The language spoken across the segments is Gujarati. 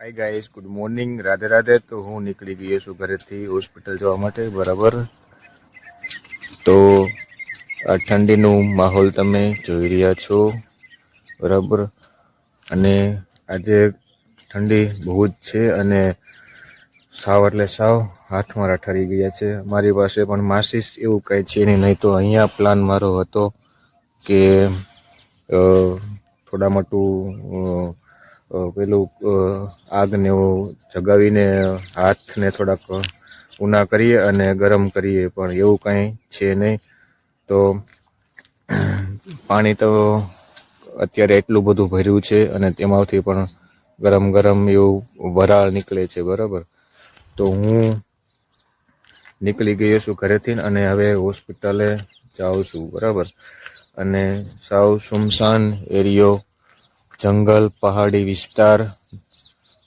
Hi guys good morning Radhe Radhe. તો હું નીકળી ગયો છું ઘરેથી હોસ્પિટલ જવા માટે, બરાબર? તો આ ઠંડીનું માહોલ તમે જોઈ રહ્યા છો, બરાબર? અને આજે ઠંડી બહુ જ છે અને સાવ એટલે સાવ હાથ મારા ઠરી ગયા છે. મારી પાસે પણ માસીસ એવું કાંઈ છે નહીં નહીં તો અહીંયા પ્લાન મારો હતો કે થોડા મોટું પેલું આગને એવું જગાવીને, હાથને થોડાક ઊના કરીએ અને ગરમ કરીએ, પણ એવું કાંઈ છે નહીં. તો, પાણી તો અત્યારે એટલું બધું ભર્યું છે અને તેમાંથી પણ ગરમ ગરમ એવું વરાળ નીકળે છે, બરાબર? તો હું નીકળી ગયો છું ઘરેથી અને હવે હોસ્પિટલે જાઉં છું, બરાબર? અને સાવ સુમસાન એરિયો જંગલ, પહાડી વિસ્તાર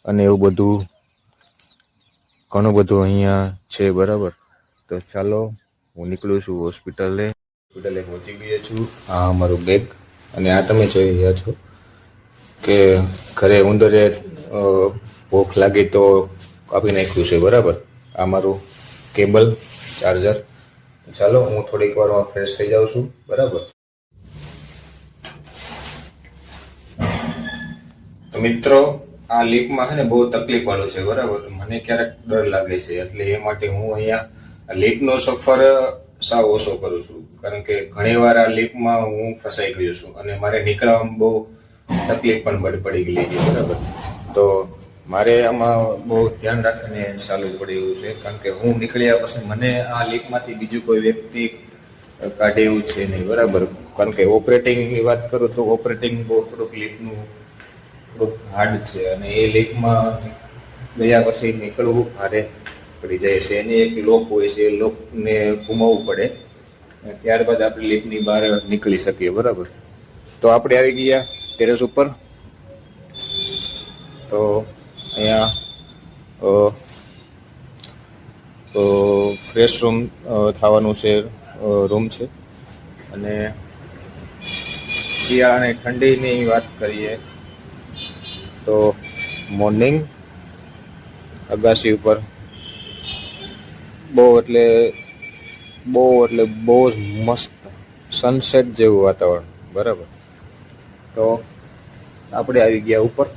અને એવું બધું ઘણું બધું અહીંયા છે, બરાબર? તો ચાલો, હું નીકળું છું હોસ્પિટલે. હોસ્પિટલે પહોંચી ગયો છું. આ અમારું બેગ. અને આ તમે જોઈ રહ્યા છો કે ઘરે ઉંદરે ભૂખ લાગી તો કાપી નાખ્યું છે, બરાબર? આ મારું કેબલ, ચાર્જર. ચાલો, હું થોડીક વારમાં ફ્રેશ થઈ જાઉં છું, બરાબર? મિત્રો, આ લીપમાં છે ને બહુ તકલીફ વાળું છે, બરાબર? મને ક્યારેક ડર લાગે છે, એટલે એ માટે હું અહીંયા લીપનો સફર સાવ ઓછો કરું છું. કારણ કે ઘણી વાર આ લીપમાં હું ફસાઈ ગયો છું અને મારે નીકળવામાં બહુ તકલીફ પણ પડી ગઈ છે, બરાબર? તો મારે આમાં બહુ ધ્યાન રાખીને ચાલવું પડે એવું છે, કારણ કે હું નીકળ્યા પછી મને આ લીપમાંથી બીજું કોઈ વ્યક્તિ કાઢે એવું છે નહીં, બરાબર? કારણ કે ઓપરેટિંગની વાત કરું તો ઓપરેટિંગ બહુ થોડુંક લીપનું થોડુંક હાર્ડ છે અને એ લેકમાં ગયા પછી નીકળવું ભારે પડી જાય છે. એની એક લોક હોય છે, એ લોકને ગુમાવવું પડે. ત્યારબાદ આપણે લીફની બહાર નીકળી શકીએ, બરાબર? તો આપણે આવી ગયા ટેરેસ ઉપર. તો અહીંયા ફ્રેશ રૂમ થવાનું છે રૂમ છે. અને શિયાળાની ઠંડીની વાત કરીએ તો મોર્નિંગ અગાસી ઉપર. બહુ એટલે બહુ એટલે બહુ જ મસ્ત સનસેટ જેવું વાતાવરણ, બરાબર? તો આપણે આવી ગયા ઉપર.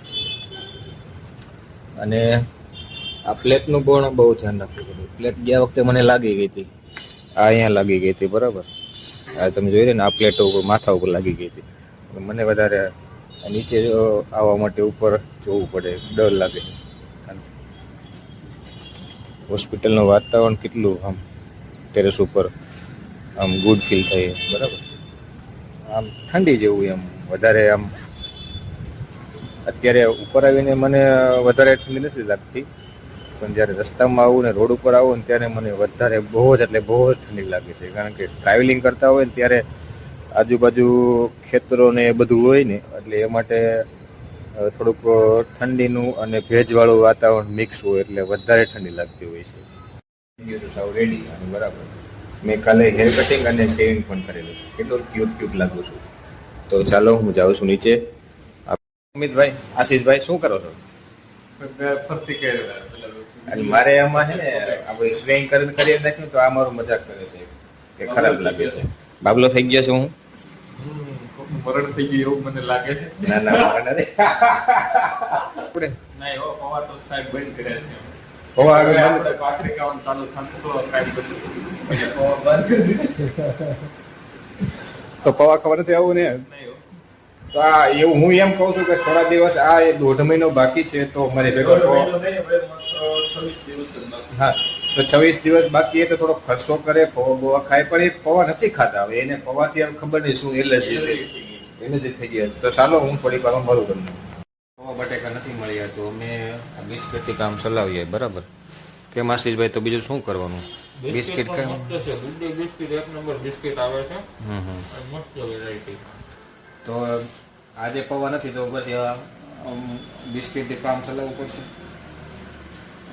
અને આ પ્લેટનું પણ બહુ ધ્યાન રાખવું પડ્યું પ્લેટ ગયા વખતે મને લાગી ગઈ હતી. આ અહીંયા લાગી ગઈ હતી, બરાબર? આ તમે જોઈ રહ્યા ને, આ પ્લેટો ઉપર, માથા ઉપર લાગી ગઈ હતી. મને વધારે નીચે આવવા માટે ઉપર જોવું પડે, ડર લાગે. હોસ્પિટલનું વાતાવરણ કેટલું આમ ટેરેસ ઉપર આમ ગુડ ફીલ થાય. બરાબર? આમ ઠંડી જેવું એમ. વધારે આમ અત્યારે ઉપર આવીને મને વધારે ઠંડી નથી લાગતી. પણ જ્યારે રસ્તામાં આવું ને રોડ ઉપર આવું ને ત્યારે મને વધારે બહુ જ એટલે બહુ જ ઠંડી લાગે છે. કારણ કે ટ્રાવેલિંગ કરતા હોય ને ત્યારે આજુબાજુ ખેતરો ને એ બધું હોય ને, એટલે એ માટે થોડુંક ઠંડીનું અને ભેજવાળું વાતાવરણ મિક્સ હોય, એટલે વધારે ઠંડી લાગતી હોય છે. અને બરાબર. મેં કાલે હેર કટિંગ અને શેવિંગ પણ કરેલું છે. કેટલો ક્યુટ ક્યુટ લાગુ છું. તો ચાલો, હું જાઉં છું નીચે. અમિતભાઈ, આશીષભાઈ, શું કરો છો? અને મારે આમાં છે ને આપણે સ્વિંગ કરીને કરી નાખ્યું તો આ મારું મજાક કરે છે. કે ખરાબ લાગે છે. બાબલો થઈ ગયો છું હું. મરણ થઈ ગયું એવું મને લાગે છે. ના ના મરણ નથી. આપણે. ના એવો પવાર તો સાહેબ બંધ કર્યા છે. પૌવા આગળ હવે બંધ આપણે ભાખરી ખાવાનું ચાલુ થશે તો કાંઈ પછી. પછી બંધ તો પૌવા ખબર નથી આવું ને? તો આ એવું હું એમ કહું છું કે થોડા દિવસ આ એ દોઢ મહિનો બાકી છે તો મારે ભેગો દોઢ પૌવા- મહિનો નહીં, હવે માત્ર 26 દિવસ જ બાકી. હા તો છવ્વીસ દિવસ બાકી એ તો થોડો ખર્ચો કરે પવા બોવા ખાય પણ એ પૌવા નથી ખાતા હવે. એને પવાથી એમ ખબર નહીં શું એલર્જી છે. એલર્જી થઈ ગયા. તો ચાલો હું થોડીક વાર મળું તમને. પૌવા બટેકા નથી મળ્યા તો અમે આ બિસ્કિટથી કામ ચલાવીએ બરાબર? કે માસીજભાઈ તો બીજું શું કરવાનું? બિસ્કિટ પણ મસ્ત છે. ગુડ બિસ્કિટ એક નંબર બિસ્કિટ આવે છે. હમ હમ. મસ્ત વેરાયટી તો આજે પૌવા નથી તો પછી બિસ્કિટથી કામ ચલાવવું પડશે.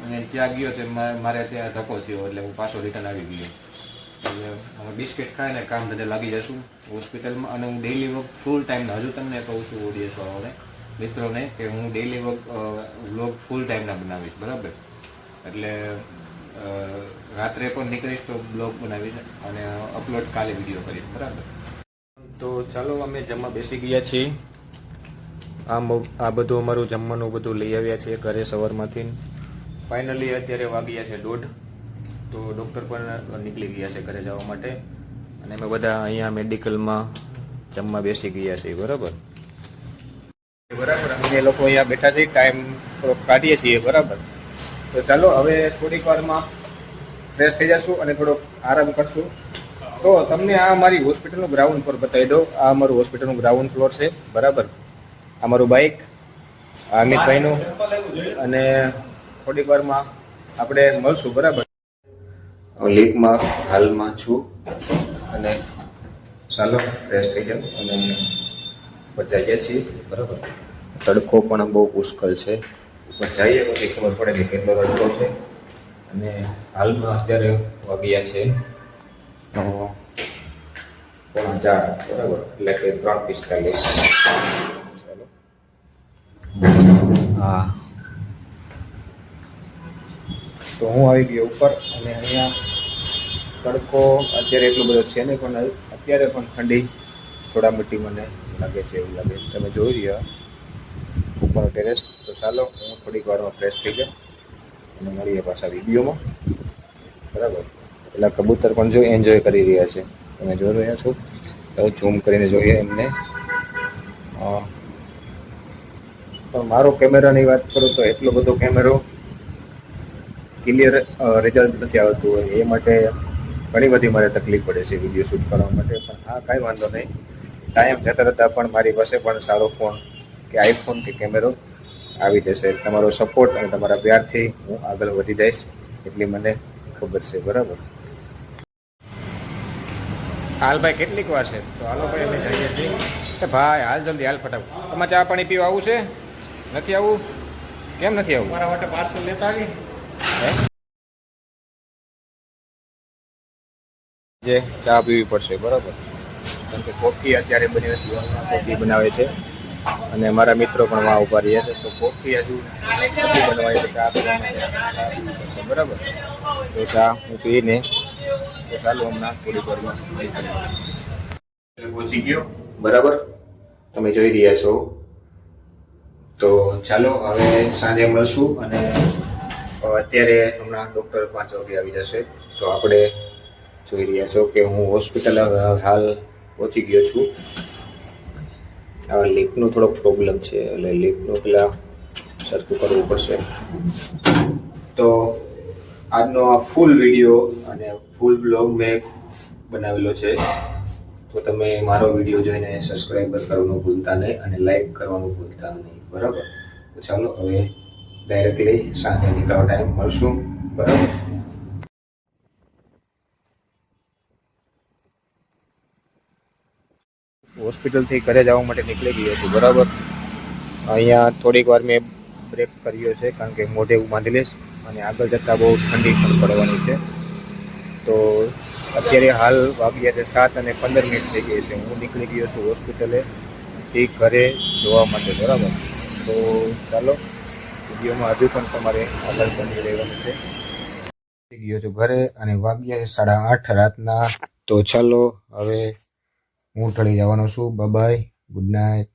અને ત્યાં ગયો તો મારે ત્યાં ધક્કો થયો એટલે હું પાછો રિટર્ન આવી ગયો. એટલે બિસ્કિટ ખાઈને કામ ધંધે લાગી જશું હોસ્પિટલમાં અને હું ડેઈલી વર્ક ફૂલ ટાઈમ હજુ તમને કહું છું ઓડિયન્સ વાળાને મિત્રોને કે હું ડેલી વ્લોગ ફૂલ ટાઈમના બનાવીશ, બરાબર? એટલે રાત્રે પણ નીકળીશ તો બ્લોગ બનાવીશ અને અપલોડ કાલે વીડિયો કરીશ, બરાબર? તો ચાલો અમે જમવા બેસી ગયા છીએ. આ આ બધું અમારું જમવાનું બધું લઈ આવ્યા છે ઘરે સવારમાંથી. ફાઇનલી અત્યારે વાગ્યા છે દોઢ. તો ડૉક્ટર પણ નીકળી ગયા છે ઘરે જવા માટે. અને અમે બધા અહીંયા મેડિકલમાં જમવા બેસી ગયા છીએ, બરાબર? બરાબર, અમે લોકો અહીંયા બેઠા છીએ ટાઈમ થોડોક કાઢીએ છીએ, બરાબર? તો ચાલો, હવે થોડીક વારમાં ફ્રેશ થઈ જશું અને થોડોક આરામ કરશું. તો તમને આ મારી હોસ્પિટલનું ગ્રાઉન્ડ ફ્લોર બતાવી દો આ અમારું હોસ્પિટલનું ગ્રાઉન્ડ ફ્લોર છે, બરાબર? આ મારું બાઇક અમિતભાઈનું. અને થોડીક વારમાં આપણે મળશું, બરાબર? લીકમાં હાલમાં છું અને ચાલો ફ્રેશ થઈ ગયો અને જઈએ છીએ, બરાબર? તડકો પણ બહુ પુષ્કળ છે. જઈએ પછી ખબર પડે કે કેટલો તડકો છે. અને હાલમાં અત્યારે વાગ્યા છે. પોણા ચાર બરાબર? એટલે કે ત્રણ પિસ્તાલીસ. ચાલો. હા. તો હું આવી ગયો ઉપર અને અહીંયા તડકો અત્યારે એટલો બધો છે નહીં, પણ અત્યારે પણ ઠંડી થોડા મોટી મને લાગે છે એવું લાગે. તમે જોઈ રહ્યા ઉપર ટેરેસ તો ચાલો હું થોડીક વારમાં ફ્રેશ થઈ જાઉં અને મળીએ પાછા વિડીયોમાં. બરાબર? પેલા કબૂતર પણ જો એન્જોય કરી રહ્યા છે. તમે જોઈ રહ્યા છો? તો ઝૂમ કરીને જોઈએ એમને. પણ મારો કેમેરાની વાત કરું તો એટલો બધો કેમેરો ક્લિયર રિઝલ્ટ નથી આવતું હોય એ માટે ઘણી બધી મારે તકલીફ પડે છે વીડિયો શૂટ કરવા માટે. પણ હા કાંઈ વાંધો નહીં. ટાઈમ જતા જતાં પણ મારી પાસે પણ સારો ફોન કે આઈફોન કે કેમેરો આવી જશે. તમારો સપોર્ટ અને તમારા પ્યારથી હું આગળ વધી જઈશ. એટલી મને ખબર છે બરાબર? હાલ ભાઈ કેટલીક વાર છે? તો હાલો ભાઈ અમે જઈએ છીએ. ભાઈ હાલ જલ્દી હાલ ફટાફટ. તમારે ચા પાણી પીવા આવું છે? નથી આવું? કેમ નથી આવું? મારા માટે પાર્સલ લેતા આવી? જે ચા પીવી પડશે, બરાબર? કેમ કે કોફી અત્યારે બની નથી કોફી બનાવે છે. અને મારા મિત્રો પણ વાં ઊભા રહ્યા છે, તો કોફી હજુ કોફી બનવાની ચા પીવા માટે ચા પીવી પડશે બરાબર? તો ચા હું પીને તો ચાલો હમણાં થોડીક વારમાં પહોંચી ગયો, બરાબર? તમે જોઈ રહ્યા છો. તો ચાલો, હવે સાંજે મળશું અને અત્યારે હમણાં ડૉક્ટર પાંચ વાગે આવી જશે. તો આપણે જોઈ રહ્યા છો કે હું હોસ્પિટલ હાલ પહોંચી ગયો છું. આ લીકનો થોડો પ્રોબ્લેમ છે, એટલે લીકનું પેલા સરખું કરવું પડશે. તો આજનો આ ફૂલ વીડિયો અને ફૂલ બ્લોગ મેં બનાવેલો છે. તો તમે મારો વીડિયો જોઈને સબસ્ક્રાઈબ કરવાનું ભૂલતા નહીં અને લાઈક કરવાનું ભૂલતા નહીં. બરાબર? તો ચાલો હવે ડાયરેક્ટલી સાંજે નીકળવા ટાઈમ મળશું. બરાબર? હોસ્પિટલથી ઘરે જવા માટે નીકળી ગયો છું, બરાબર? અહીંયા થોડીક વાર મેં બ્રેક કર્યો છે, કારણ કે મોઢે હું બાંધી લઈશ અને આગળ જતાં બહુ ઠંડી પણ પડવાની છે. તો અત્યારે હાલ વાગ્યા છે સાત અને પંદર મિનિટ થઈ ગઈ છે. હું નીકળી ગયો છું હોસ્પિટલે, થી ઘરે જોવા માટે, બરાબર? તો ચાલો. વિડીયોમાં હજુ પણ તમારે આગળ બની રહેવાનું છે. ગયો છું ઘરે અને વાગ્યા છે સાડા આઠ રાતના. તો ચાલો હવે હું ઢળી જવાનો છું. Bye good night